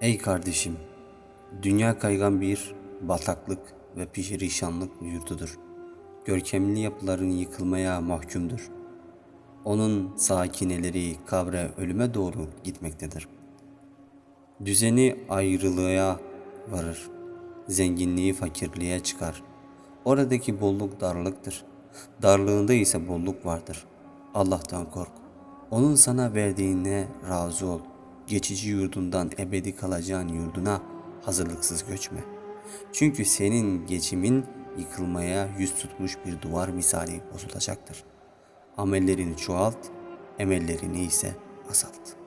Ey kardeşim, dünya kaygan bir bataklık ve perişanlık yurdudur. Görkemli yapıların yıkılmaya mahkumdur. Onun sakineleri kabre ölüme doğru gitmektedir. Düzeni ayrılığa varır. Zenginliği fakirliğe çıkar. Oradaki bolluk darlıktır. Darlığında ise bolluk vardır. Allah'tan kork. Onun sana verdiğine razı ol. Geçici yurdundan ebedi kalacağın yurduna hazırlıksız göçme. Çünkü senin geçimin yıkılmaya yüz tutmuş bir duvar misali bozulacaktır. Amellerini çoğalt, emellerini ise azalt.''